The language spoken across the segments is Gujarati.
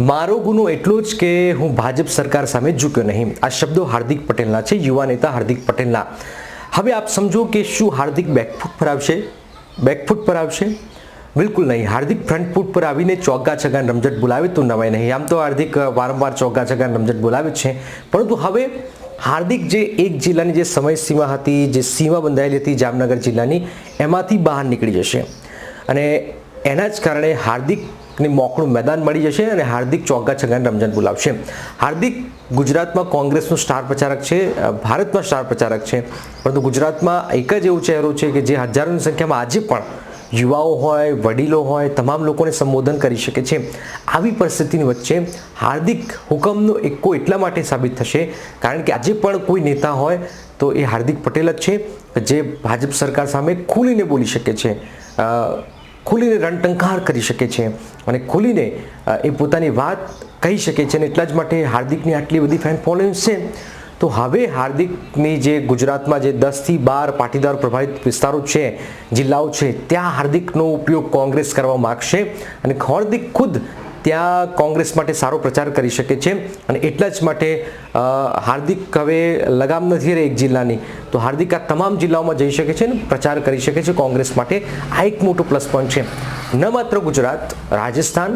મારો ગુનો એટલો જ કે હું ભાજપ સરકાર સામે ઝૂક્યો નહીં. આ શબ્દો હાર્દિક પટેલના છે, યુવા નેતા હાર્દિક પટેલના. હવે આપ સમજો કે શું હાર્દિક બેકફૂટ પર આવશે? બેકફૂટ પર આવશે? બિલકુલ નહીં. હાર્દિક ફ્રન્ટ ફૂટ પર આવીને ચોગ્ગા છગાન રમઝટ બોલાવે તો નવાય નહીં. આમ તો હાર્દિક વારંવાર ચોગ્ગા છગાન રમઝટ બોલાવે છે. પરંતુ હવે હાર્દિક જે એક જિલ્લાની જે સમય સીમા હતી, જે સીમા બંધાયેલી હતી જામનગર જિલ્લાની, એમાંથી બહાર નીકળી જશે. અને એના જ કારણે હાર્દિકને મોકળું મેદાન મળી જશે અને હાર્દિક ચોગ્ગા છગ્ગાને રમઝટ બોલાવશે. હાર્દિક ગુજરાતમાં કોંગ્રેસનો સ્ટાર પ્રચારક છે ભારતમાં સ્ટાર પ્રચારક છે. પરંતુ ગુજરાતમાં એક જ એવું ચહેરો છે કે જે હજારોની સંખ્યામાં આજે પણ યુવાઓ હોય, વડીલો હોય, તમામ લોકોને સંબોધન કરી શકે છે. આવી પરિસ્થિતિની વચ્ચે હાર્દિક હુકમનો એક્કો એટલા માટે સાબિત થશે, કારણ કે આજે પણ કોઈ નેતા હોય તો એ હાર્દિક પટેલ જ છે, જે ભાજપ સરકાર સામે ખુલીને બોલી શકે છે. ખુલીને રણટંકાર કરી શકે છે અને ખુલીને એ પોતાની વાત કહી શકે છે અને એટલા જ માટે હાર્દિકની આટલી બધી ફેન ફોલોઈંગ છે. તો હવે હાર્દિકની જે ગુજરાતમાં જે દસથી બાર પાટીદાર પ્રભાવિત વિસ્તારો છે, જિલ્લાઓ છે, ત્યાં હાર્દિકનો ઉપયોગ કોંગ્રેસ કરવા માગશે અને હાર્દિક ખુદ ત્યાં કોંગ્રેસ માટે સારો પ્રચાર કરી શકે છે અને એટલા જ માટે હાર્દિક હવે લગામ નથી રહે એક જિલ્લાની. તો હાર્દિક આ તમામ જિલ્લાઓમાં જઈ શકે છે અને પ્રચાર કરી શકે છે કોંગ્રેસ માટે. આ એક મોટો પ્લસ પોઈન્ટ છે. ન માત્ર ગુજરાત, રાજસ્થાન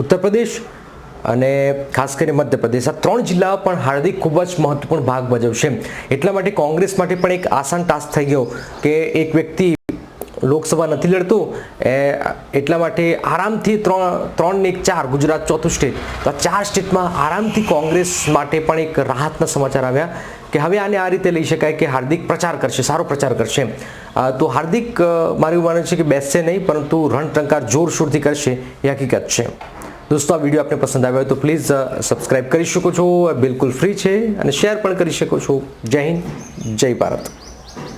ઉત્તર પ્રદેશ અને ખાસ કરીને મધ્યપ્રદેશ. આ ત્રણ જિલ્લા પણ હાર્દિક ખૂબ જ મહત્વપૂર્ણ ભાગ ભજવશે. એટલા માટે કોંગ્રેસ માટે પણ એક આસાન ટાસ્ક થઈ ગયો કે એક વ્યક્તિ લોકસભા નથી લડતું. એ, એટલા માટે આરામથી ત્રણ ત્રણ ને એક ચાર, ગુજરાત ચોથું સ્ટેટ. તો આ ચાર સ્ટેટમાં આરામથી કોંગ્રેસ માટે પણ એક રાહતના સમાચાર આવ્યા કે હવે આને આ રીતે લઈ શકાય કે હાર્દિક પ્રચાર કરશે, સારો પ્રચાર કરશે તો હાર્દિક મારું માનવું છે કે બેસશે નહીં, પરંતુ રણટંકાર જોરશોરથી કરશે, એ હકીકત છે. દોસ્તો, આ વીડિયો આપને પસંદ આવ્યો હોય તો પ્લીઝ સબસ્ક્રાઇબ કરી શકો છો બિલકુલ ફ્રી છે, અને શેર પણ કરી શકો છો. જય હિન્દ, જય ભારત.